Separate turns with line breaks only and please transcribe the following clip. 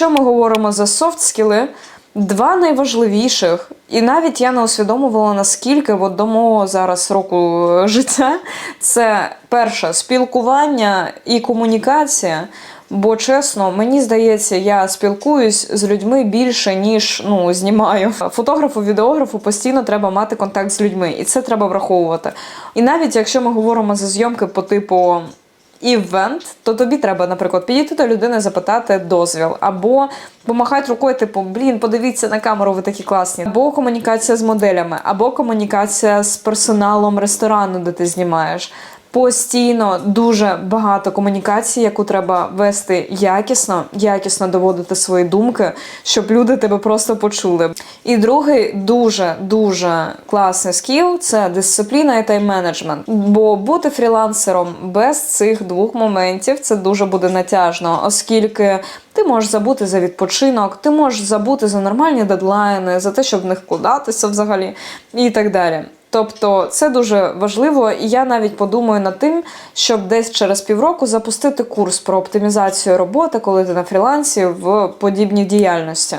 якщо ми говоримо за софт скіли, два найважливіших, і навіть я не усвідомувала наскільки от до мого зараз року життя, це перше спілкування і комунікація. Бо чесно, мені здається, я спілкуюсь з людьми більше, ніж ну знімаю. Фотографу, відеографу постійно треба мати контакт з людьми, і це треба враховувати. І навіть якщо ми говоримо за зйомки по типу івент, то тобі треба, наприклад, підійти до людини, запитати дозвіл, або помахати рукою, типу, блін, подивіться на камеру, ви такі класні, або комунікація з моделями, або комунікація з персоналом ресторану, де ти знімаєш. Постійно дуже багато комунікації, яку треба вести якісно, якісно доводити свої думки, щоб люди тебе просто почули. І другий дуже дуже класний скіл це дисципліна і тайм-менеджмент. Бо бути фрілансером без цих двох моментів це дуже буде натяжно, оскільки ти можеш забути за відпочинок, ти можеш забути за нормальні дедлайни, за те, щоб них вкладатися взагалі, і так далі. Тобто це дуже важливо, і я навіть подумаю над тим, щоб десь через півроку запустити курс про оптимізацію роботи, коли ти на фрілансі в подібній діяльності.